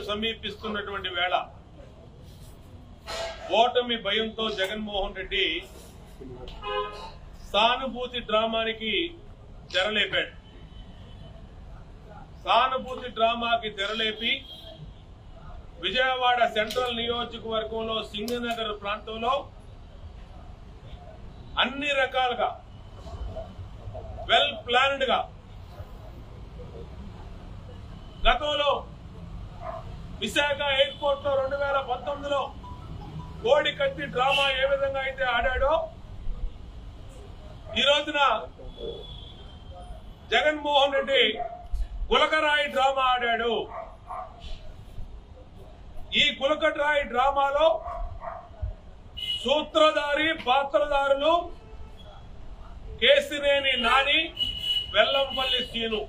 సమీపిస్తున్నటువంటి వేళ ఓటమి భయంతో జగన్మోహన్ రెడ్డి సానుభూతి డ్రామానికి తెరలేపాడు. సానుభూతి డ్రామాకి తెరలేపి విజయవాడ సెంట్రల్ నియోజకవర్గంలో సింగనగర్ ప్రాంతంలో అన్ని రకాలుగా వెల్ ప్లాన్డ్గా గతంలో విశాఖ ఎయిర్పోర్ట్లో రెండు వేల పంతొమ్మిదిలో కోడి కత్తి డ్రామా ఏ విధంగా అయితే ఆడాడో ఈ రోజున జగన్మోహన్ రెడ్డి గులకరాయి డ్రామా ఆడాడు. ఈ గులకరాయి డ్రామాలో సూత్రధారి పాత్రధారులు కేసినేని నాని వెల్లంపల్లి సీను.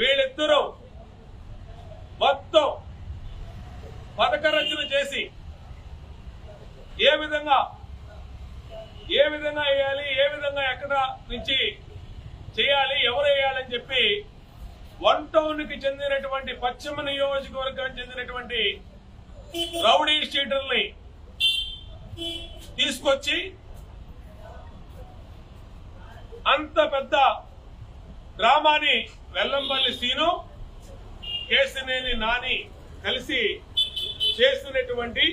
వీళ్ళిద్దరూ మొత్తం పథక రచన చేసి ఏ విధంగా ఏ విధంగా వేయాలి ఏ విధంగా ఎక్కడ నుంచి చేయాలి ఎవరు వేయాలని చెప్పి వన్ టౌన్కి చెందినటువంటి పశ్చిమ నియోజకవర్గానికి చెందినటువంటి రౌడీ షీటర్ని తీసుకొచ్చి అంత పెద్ద గ్రామాన్ని వెల్లంపల్లి సీను కేసినేని నాని కలిసి చేస్తున్నటువంటి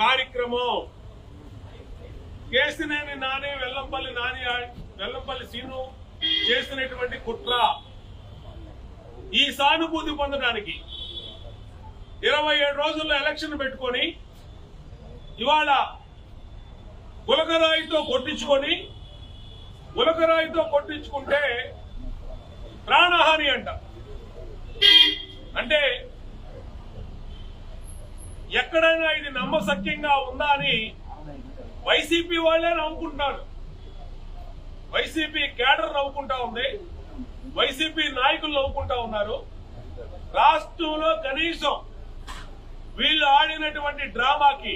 కార్యక్రమం. కేసినేని నాని వెల్లంపల్లి నాని వెల్లంపల్లి సీను చేస్తున్నటువంటి కుట్ర ఈ సానుభూతి పొందడానికి ఇరవై ఏడు రోజుల్లో ఎలక్షన్ పెట్టుకొని ఇవాళ గులకరాయితో కొట్టించుకొని గులకరాయితో కొట్టించుకుంటే ప్రాణహాని అంట. అంటే ఎక్కడైనా ఇది నమ్మసక్యంగా ఉందా అని వైసీపీ వాళ్ళే నవ్వుకుంటున్నారు. వైసీపీ కేడర్ నవ్వుకుంటా ఉంది. వైసీపీ నాయకులు నవ్వుకుంటా ఉన్నారు. రాష్ట్రంలో కనీసం వీళ్ళు ఆడినటువంటి డ్రామాకి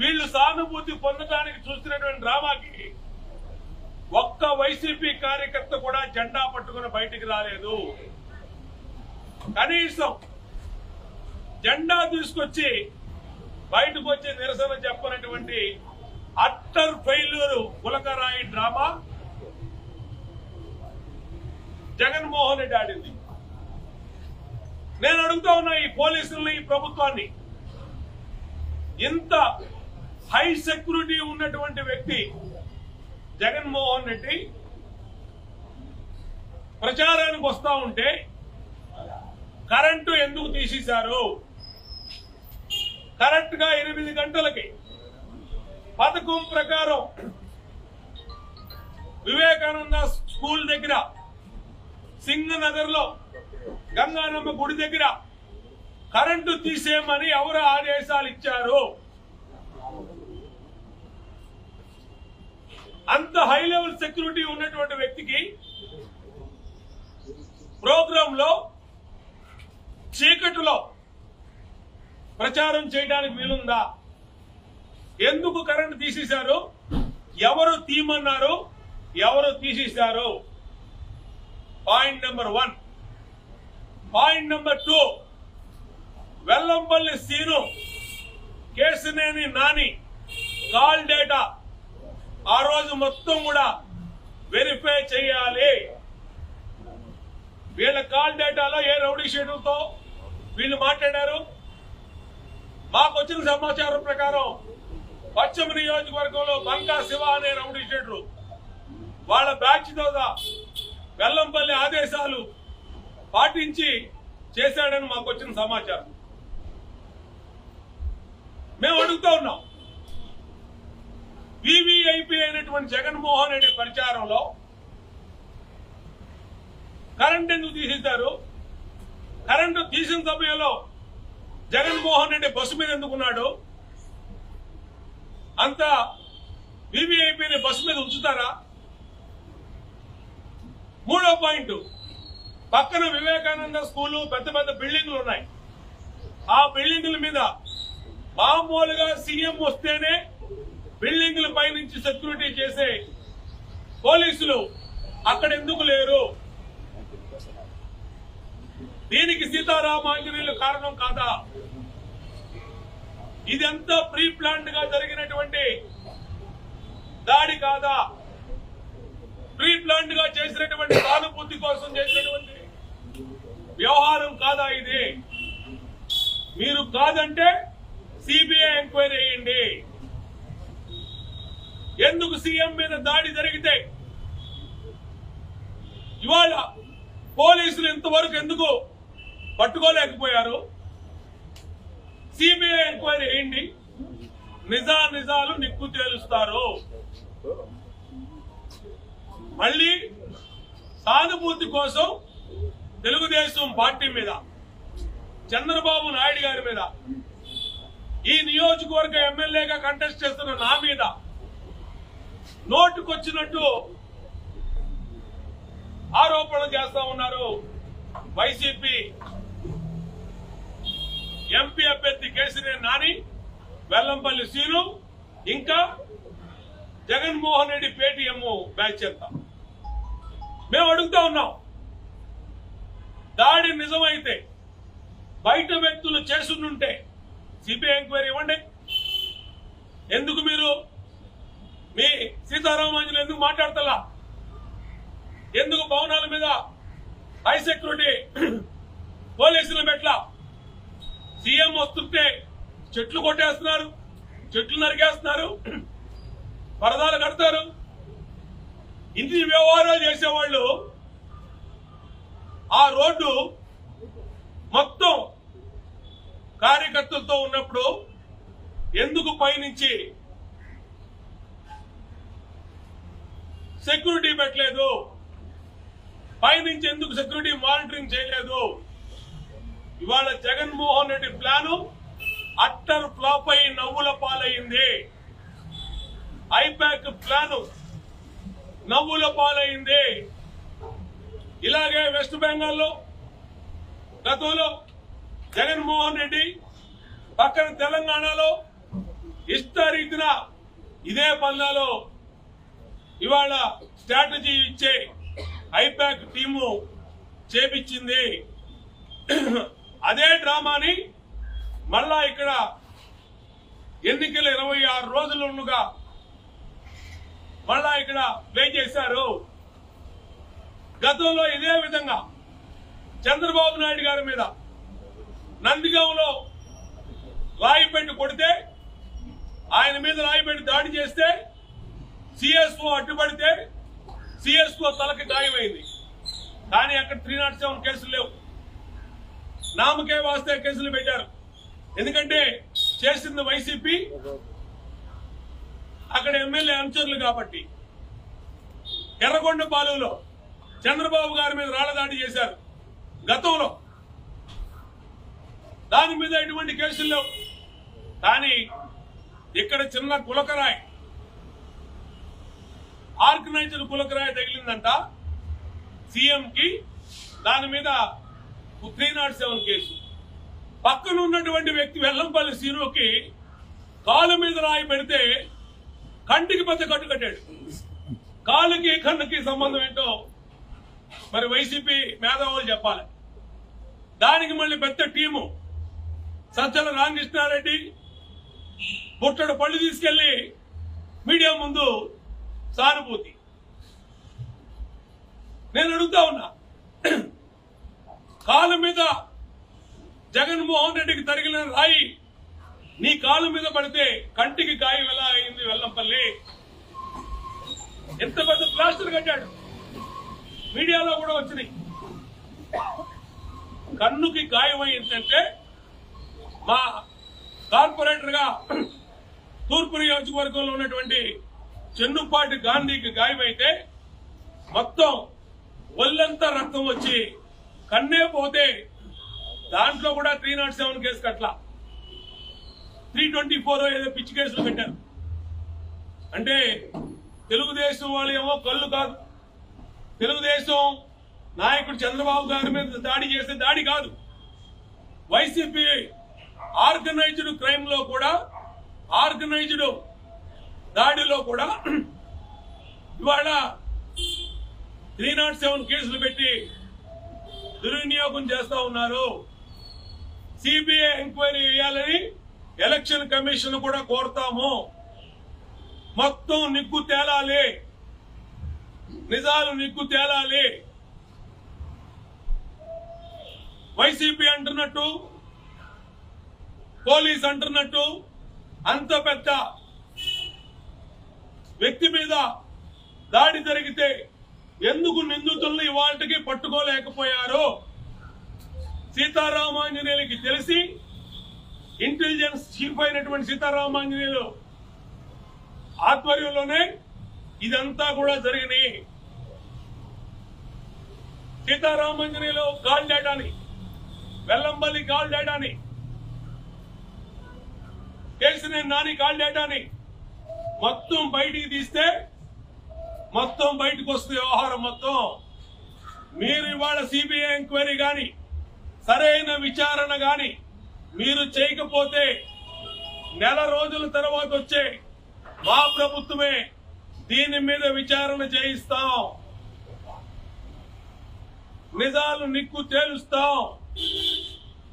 వీళ్ళు సానుభూతి పొందడానికి చూస్తున్నటువంటి డ్రామాకి ఒక్క వైసీపీ కార్యకర్త కూడా జెండా పట్టుకుని బయటికి రాలేదు. కనీసం జెండా తీసుకొచ్చి బయటకు వచ్చి నిరసన చెప్పనటువంటి అట్టర్ ఫెయిల్యూరు కులకరాయి డ్రామా జగన్మోహన్ రెడ్డి ఆడింది. నేను అడుగుతా ఉన్నా ఈ పోలీసుల్ని ఈ ప్రభుత్వాన్ని. ఇంత హై సెక్యూరిటీ ఉన్నటువంటి వ్యక్తి జగన్మోహన్ రెడ్డి ప్రచారానికి వస్తా ఉంటే కరెంటు ఎందుకు తీసేశారు? కరెక్ట్గా ఎనిమిది గంటలకి పథకం ప్రకారం వివేకానంద స్కూల్ దగ్గర సింగనగర్లో గంగానమ్మ గుడి దగ్గర కరెంటు తీసేయమని ఎవరు ఆదేశాలు ఇచ్చారు? అంత హై లెవెల్ సెక్యూరిటీ ఉన్నటువంటి వ్యక్తికి ప్రోగ్రామ్లో చీకటిలో ప్రచారం చేయడానికి వీలుందా? ఎందుకు కరెంట్ తీసేశారు? ఎవరు తీయమన్నారు ఎవరు తీసేశారు? Point number one. Point number two. Vellampalli Seenu Kesineni Nani call data. ఆ రోజు మొత్తం కూడా వెరిఫై చేయాలి. వీళ్ళ కాల్ డేటాలో ఏ రౌడీ షెడ్యూల్తో వీళ్ళు మాట్లాడారు? మాకు వచ్చిన సమాచారం ప్రకారం పశ్చిమ నియోజకవర్గంలో బంకా శివ అనే రౌడీ షీటరు వాళ్ళ బ్యాచ్తో బెల్లంపల్లి ఆదేశాలు పాటించి చేశాడని మాకు వచ్చిన సమాచారం. మేము అడుగుతా ఉన్నాం. వివిఐపి అయినటువంటి జగన్మోహన్ రెడ్డి ప్రచారంలో కరెంట్ ఎందుకు తీసేశారు? కరెంటు తీసిన సమయంలో జగన్మోహన్ రెడ్డి బస్సు మీద ఎందుకున్నాడు అంత వివిఐపిని బస్సు మీద ఉంచుతారా? మూడో పాయింట్ పక్కన వివేకానంద స్కూలు పెద్ద పెద్ద బిల్డింగ్లు ఉన్నాయి. ఆ బిల్డింగ్ల మీద మామూలుగా సీఎం వస్తేనే బిల్డింగ్ల పై నుంచి సెక్యూరిటీ చేసే పోలీసులు అక్కడ ఎందుకు లేరు? దీనికి సీతారామాంజనేయులు కారణం కాదా? ఇదంతా ప్రీ ప్లాన్డ్గా జరిగినటువంటి దాడి కాదా? ప్రీ ప్లాన్డ్గా చేసినటువంటి సానుభూతి కోసం చేసినటువంటి వ్యవహారం కాదా ఇది? మీరు కాదంటే సిబిఐ ఎంక్వైరీ అయ్యండి ఎందుకు సీఎం మీద దాడి జరిగితే? ఇవాళ పోలీసులు ఇంతవరకు ఎందుకు పట్టుకోలేకపోయారు. సిబిఐ ఎంక్వైరీ అయింది నిజా నిజాలు నిక్కు తేలుస్తారు. మళ్ళీ సానుభూతి కోసం తెలుగుదేశం పార్టీ మీద చంద్రబాబు నాయుడు గారి మీద ఈ నియోజకవర్గ ఎమ్మెల్యేగా కంటెస్ట్ చేస్తున్న నా మీద నోటుకొచ్చినట్టు ఆరోపణలు చేస్తా ఉన్నారు వైసీపీ ఎంపీ అభ్యర్థి కేసినేని నాని వెల్లంపల్లి సీను ఇంకా జగన్మోహన్ రెడ్డి పేటీఎం బ్యాచ్ అంతా. మేము అడుగుతా ఉన్నాం. దాడి నిజమైతే బయట వ్యక్తులు చేస్తుంటే సిబిఐ ఎంక్వైరీ ఇవ్వండి. ఎందుకు మీరు మీ సీతారామాంజులు ఎందుకు మాట్లాడతలా? ఎందుకు భవనాల మీద హై సెక్యూరిటీ పోలీసులు పెట్టలా సీఎం వస్తుంటే చెట్లు కొట్టేస్తున్నారు చెట్లు నరికేస్తున్నారు వరదాలు కడతారు. ఇన్ని వ్యవహారాలు చేసేవాళ్ళు ఆ రోడ్డు మొత్తం కార్యకర్తలతో ఉన్నప్పుడు ఎందుకు పైనుంచి సెక్యూరిటీ పెట్టలేదు? పైనుంచి ఎందుకు సెక్యూరిటీ మానిటరింగ్ చేయలేదు? ఇవాళ Jaganmohan Reddy plan utter flop అయి నవ్వుల పాలయ్యింది ఐపాక్ ప్లాను నవ్వుల పాలైంది. ఇలాగే వెస్ట్ బెంగాల్లో గతంలో జగన్మోహన్ రెడ్డి పక్కన తెలంగాణలో ఇష్టరీతిన ఇదే పల్లాలో ఇవాళ స్ట్రాటజీ ఇచ్చే ఐపాక్ టీము చేపించింది. అదే డ్రామాని మళ్ళా ఇక్కడ ఎన్నికల ఇరవై ఆరు రోజులుగా మళ్ళా ఇక్కడ ప్లే చేశారు. గతంలో ఇదే విధంగా చంద్రబాబు నాయుడు గారి మీద నందిగంలో రాయిపెట్టి కొడితే ఆయన మీద రాయిపెట్టి దాడి చేస్తే సిఎస్ఓ అడ్డుపడితే సిఎస్ఓ తలకి గాయమైంది. కానీ అక్కడ త్రీ నాట్ సెవెన్ కేసులు లేవు. నామకే వాస్తే కేసులు పెట్టారు. ఎందుకంటే చేసింది వైసీపీ అక్కడ ఎమ్మెల్యే అనుచరులు కాబట్టి. ఎర్రగొండ పాలెంలో చంద్రబాబు గారి మీద రాళ్ళదాడి చేశారు. గతంలో. దాని మీద ఎటువంటి కేసులు లేవు. కానీ ఇక్కడ చిన్న కులకరాయి ఆర్గనైజర్ కులకరాయి తగిలిందంట. సీఎం కి దాని మీద త్రీ నాట్ సెవెన్ కేసు. పక్కన ఉన్నటువంటి వ్యక్తి వెల్లంపల్లి సీనుకి కాలు మీద రాయి పెడితే కంటికి పెద్ద కట్టు కట్టాడు. కాలుకి కన్నుకి సంబంధం ఏంటో మరి వైసీపీ మేధావులు చెప్పాలి. దానికి మళ్ళీ పెద్ద టీము. సజ్జల రామకృష్ణారెడ్డి పుట్టడు పళ్ళు తీసుకెళ్ళి మీడియా ముందు సానుభూతి. నేను అడుగుతా ఉన్నా కాలు మీద జగన్మోహన్ రెడ్డికి తరిగిన రాయి నీ కాలు మీద పడితే కంటికి గాయం ఎలా అయింది వెల్లంపల్లి? ఎంత పెద్ద ప్లాస్టర్ కట్టాడు? మీడియాలో కూడా వచ్చినాయి. కన్నుకి గాయం అయిందంటే మా కార్పొరేటర్గా తూర్పు నియోజకవర్గంలో ఉన్నటువంటి చెన్నుపాటి గాంధీకి గాయమైతే మొత్తం ఒళ్ళంతా రక్తం వచ్చి కన్నే పోతే దాంట్లో కూడా త్రీ నాట్ సెవెన్ కేసు కట్లా త్రీ ట్వంటీ ఫోర్ ఏదో పిచ్చి కేసులు పెట్టారు అంటే తెలుగుదేశం వాళ్ళు ఏమో కళ్ళు కాదు. తెలుగుదేశం నాయకుడు చంద్రబాబు గారి మీద దాడి చేసే దాడి కాదు. వైసీపీ ఆర్గనైజ్డ్ క్రైమ్లో కూడా ఆర్గనైజ్డ్ దాడిలో కూడా ఇవాళ త్రీ నాట్ సెవెన్ కేసులు పెట్టి దుర్వినియోగం చేస్తా ఉన్నారు. సిబిఐ ఎంక్వైరీ చేయాలని ఎలక్షన్ కమిషన్ కూడా కోరుతాము. మొత్తం నిగ్గు తేలాలి. నిజాలు నిగ్గు తేలాలి. వైసీపీ అంటున్నట్టు పోలీస్ అంటున్నట్టు అంత పెద్ద వ్యక్తి మీద దాడి జరిగితే ఎందుకు నిందితుల్ని ఇవాళకి పట్టుకోలేకపోయారో సీతారామాంజనేయులకి తెలిసి ఇంటెలిజెన్స్ చీఫ్ అయినటువంటి సీతారామాంజనేయులు ఆధ్వర్యంలోనే ఇదంతా కూడా జరిగినాయి. సీతారామాంజనేయులు కాల్ డేటాని వెల్లంపల్లి కాల్ డేటాని తెలిసిన నాని కాల్ డేటాని మొత్తం బయటికి తీస్తే మొత్తం బయటకు వస్తుంది వ్యవహారం మొత్తం. మీరు ఇవాళ సిబిఐ ఎంక్వైరీ గాని సరైన విచారణ గాని మీరు చేయకపోతే నెల రోజుల తర్వాత వచ్చే మా ప్రభుత్వమే దీని మీద విచారణ చేయిస్తాం. నిజాలు నిక్కు తేలుస్తాం.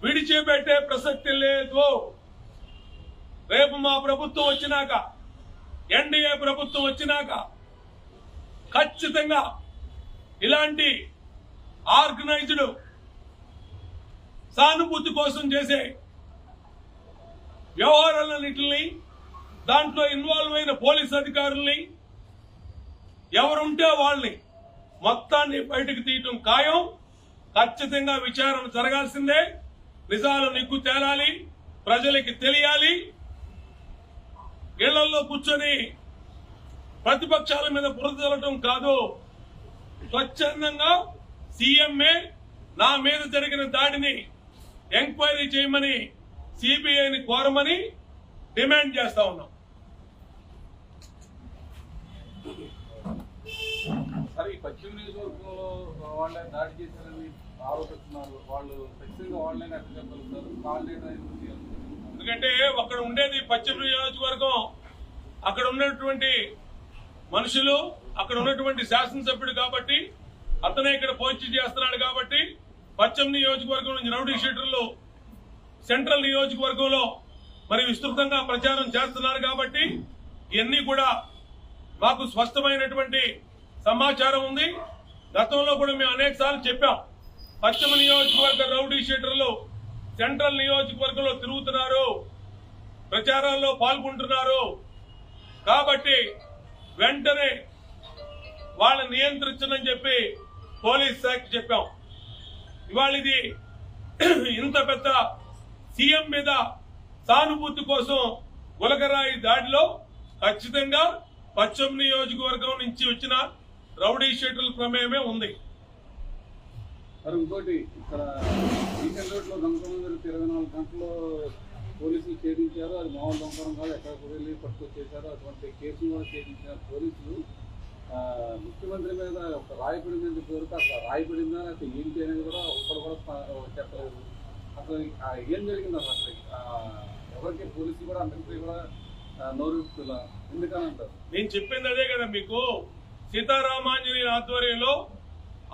విడిచిపెట్టే ప్రసక్తి లేదు. రేపు మా ప్రభుత్వం వచ్చినాక ఎన్డీఏ ప్రభుత్వం వచ్చినాక ఖచ్చితంగా ఇలాంటి ఆర్గనైజ్డ్ సానుభూతి కోసం చేసే వ్యవహారాలన్నింటినీ దాంట్లో ఇన్వాల్వ్ అయిన పోలీస్ అధికారుల్ని ఎవరుంటే వాళ్ళని మొత్తాన్ని బయటకు తీయటం ఖాయం. ఖచ్చితంగా విచారణ జరగాల్సిందే. నిజాలు నిగ్గు తేలాలి ప్రజలకి తెలియాలి. ఇళ్ళలో కూర్చొని ప్రతిపక్షాల మీద బురద చల్లటం కాదు. స్వచ్ఛందంగా సీఎంఏ నా మీద జరిగిన దాడిని ఎంక్వైరీ చేయమని సిబిఐని కోరమని డిమాండ్ చేస్తా ఉన్నాం. సరే ఈ పశ్చిమ నియోజకవర్గంలో వాళ్ళే దాడి చేశారని ఆరోపిస్తున్నారు. వాళ్ళు ఖచ్చితంగా వాళ్ళని అట్లా చెప్పగలుగుతారు? ఎందుకంటే అక్కడ ఉండేది పశ్చిమ నియోజకవర్గం. అక్కడ ఉన్నటువంటి మనుషులు అక్కడ ఉన్నటువంటి శాసనసభ్యుడు కాబట్టి అతనే ఇక్కడ పోస్ట్ చేస్తున్నాడు కాబట్టి పశ్చిమ నియోజకవర్గం నుంచి రౌడీ షీటర్లు సెంట్రల్ నియోజకవర్గంలో మరి విస్తృతంగా ప్రచారం చేస్తున్నారు కాబట్టి ఇవన్నీ కూడా మాకు స్పష్టమైనటువంటి సమాచారం ఉంది. గతంలో కూడా మేము అనేక సార్లు చెప్పాం పశ్చిమ నియోజకవర్గ రౌడీ షీటర్లు సెంట్రల్ నియోజకవర్గంలో తిరుగుతున్నారు ప్రచారాల్లో పాల్గొంటున్నారు. కాబట్టి వెంటనే వాళ్ళని నియంత్రించనని చెప్పి పోలీస్ శాఖ చెప్పాం. ఇవాళ ఇది ఇంత పెద్ద సీఎం మీద సానుభూతి కోసం గులకరాయి దాడిలో ఖచ్చితంగా పశ్చిమ నియోజకవర్గం నుంచి వచ్చిన రౌడీ షెడ్యూల్ ప్రమేయమే ఉంది. మరి ఇంకోటి ఇక్కడ రోడ్లో రోడ్ ఇరవై నాలుగు గంటలు పోలీసులు ఛేదించారు అది మామూలు దొంగతనం కాదు ఎక్కడికి వెళ్ళి పట్టుకొచ్చేసారు అటువంటి కేసులు కూడా ఛేదించిన పోలీసులు. ముఖ్యమంత్రి మీద ఒక రాయపడి మీద కోరిక అసలు రాయపడిందా లేకపోతే ఏంటి అనేది కూడా ఒక్కడు కూడా చెప్పలేదు. అసలు ఏం జరిగింది అసలు అసలు ఎవరికి పోలీసులు కూడా అందరికీ కూడా ఆ, ఎందుకని అంటారు? నేను చెప్పింది అదే కదా మీకు. సీతారామాంజనేయుల ఆధ్వర్యంలో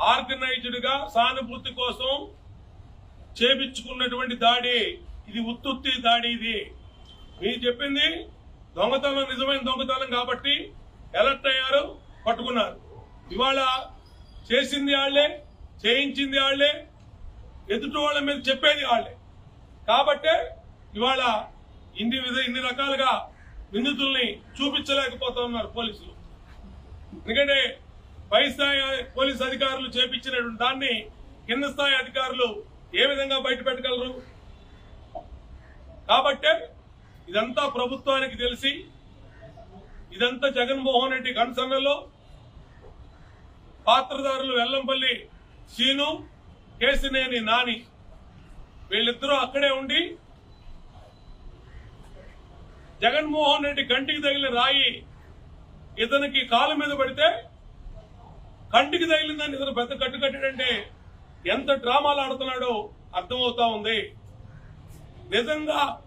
ఆర్గనైజ్డ్గా సానుభూతి కోసం చేపించుకున్నటువంటి దాడి ఇది ఉత్తుత్తి దాడి ఇది. మీరు చెప్పింది దొంగతనం నిజమైన దొంగతనం కాబట్టి ఎలర్ట్ అయ్యారు పట్టుకున్నారు. ఇవాళ చేసింది వాళ్ళే చేయించింది వాళ్ళే ఎదుటి వాళ్ళ మీద చెప్పేది వాళ్ళే కాబట్టే ఇవాళ ఇన్ని విధ ఇన్ని రకాలుగా నిందితుల్ని చూపించలేకపోతా ఉన్నారు పోలీసులు. ఎందుకంటే పై స్థాయి పోలీస్ అధికారులు చేపించినటువంటి దాన్ని కింద స్థాయి అధికారులు ఏ విధంగా బయట పెట్టగలరు కాబట్టే ఇదంతా ప్రభుత్వానికి తెలిసి ఇదంతా జగన్మోహన్ రెడ్డి కన్సర్నలో పాత్రదారులు వెల్లంపల్లి శీను కేసినేని నాని వీళ్ళిద్దరూ అక్కడే ఉండి జగన్మోహన్ రెడ్డి కంటికి తగిలిన రాయి ఇతనికి కాలు మీద పడితే కంటికి తగిలిందని ఇతను పెద్ద కట్టు కట్టాడంటే ఎంత డ్రామాలు ఆడుతున్నాడో అర్థమవుతా ఉంది. నిజంగా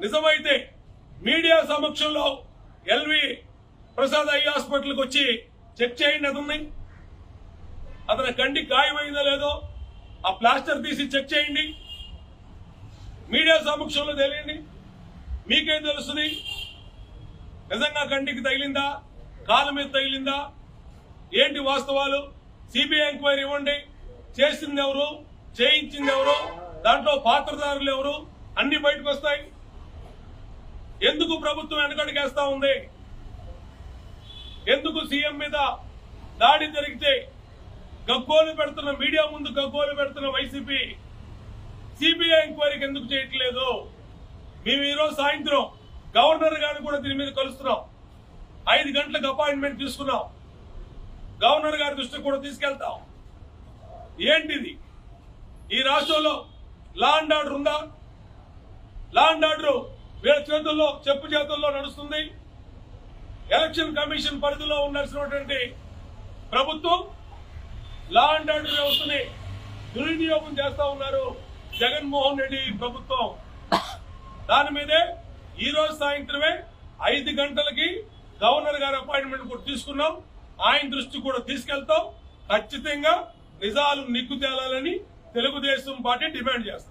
నిజమైతే మీడియా సమక్షంలో ఎల్వి ప్రసాద్ ఐ హాస్పిటల్కి వచ్చి చెక్ చేయండి అతన్ని. అతని కంటికి గాయమైందో లేదో ఆ ప్లాస్టర్ తీసి చెక్ చేయండి. మీడియా సమక్షంలో తెలియండి. మీకేం తెలుస్తుంది? నిజంగా కంటికి తగిలిందా? కాలు మీద తగిలిందా? ఏంటి వాస్తవాలు? సిబిఐ ఎంక్వైరీ ఇవ్వండి. చేసింది ఎవరు? చేయించింది ఎవరు? దాంట్లో పాత్రదారులు ఎవరు? అన్ని బయటకు వస్తాయి ఎందుకు ప్రభుత్వం వెనకడిగేస్తా ఉంది? ఎందుకు సీఎం మీద దాడి జరిగితే గగ్గోలు పెడుతున్న మీడియా ముందు గగ్గోలు పెడుతున్న వైసీపీ సిబిఐ ఎంక్వైరీకి ఎందుకు చేయట్లేదు? మేము ఈరోజు సాయంత్రం గవర్నర్ గారిని కూడా దీని మీద కలుస్తున్నాం. ఐదు గంటలకు అపాయింట్మెంట్ తీసుకున్నాం. గవర్నర్ గారి దృష్టికి కూడా తీసుకెళ్తాం. ఏంటిది? ఈ రాష్ట్రంలో లా అండ్ ఆర్డర్ ఉందా? లా అండ్ ఆర్డర్ వీళ్ళ చేతుల్లో చెప్పు చేతుల్లో నడుస్తుంది. ఎలక్షన్ కమిషన్ పరిధిలో ఉండాల్సినటువంటి ప్రభుత్వం లా అండ్ ఆర్డర్ వ్యవస్థని దుర్వినియోగం చేస్తా ఉన్నారు జగన్మోహన్ రెడ్డి ప్రభుత్వం. దాని మీదే ఈ రోజు సాయంత్రమే ఐదు గంటలకి గవర్నర్ గారి అపాయింట్మెంట్ కూడా తీసుకున్నాం. ఆయన దృష్టి కూడా తీసుకెళ్తాం. ఖచ్చితంగా నిజాలు నిగ్గు తేలాలని తెలుగుదేశం పార్టీ డిమాండ్ చేస్తాం